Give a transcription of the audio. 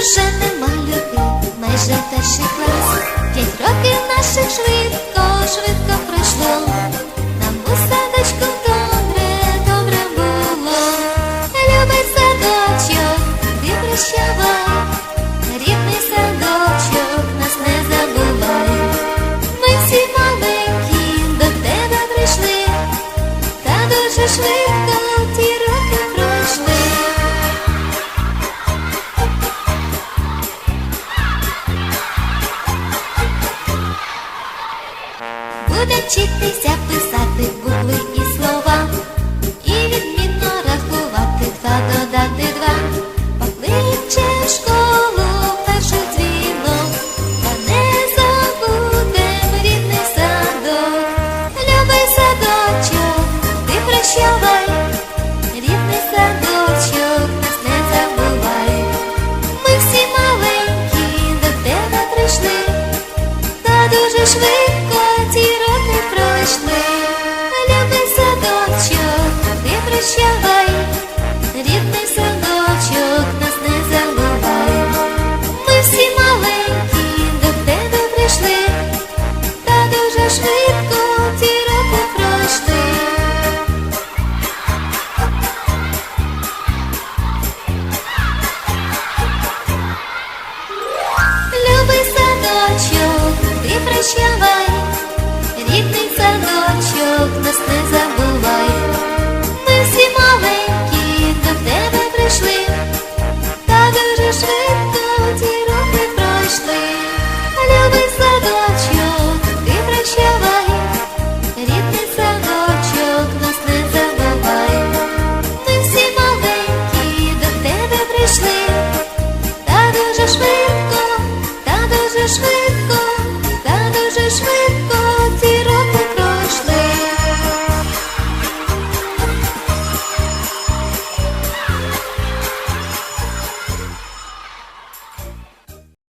Вже нема людей, майже перший клас, п'ять років наших швидко, швидко пройшло. швидко ті роки пройшли. Буде вчитися писати. me.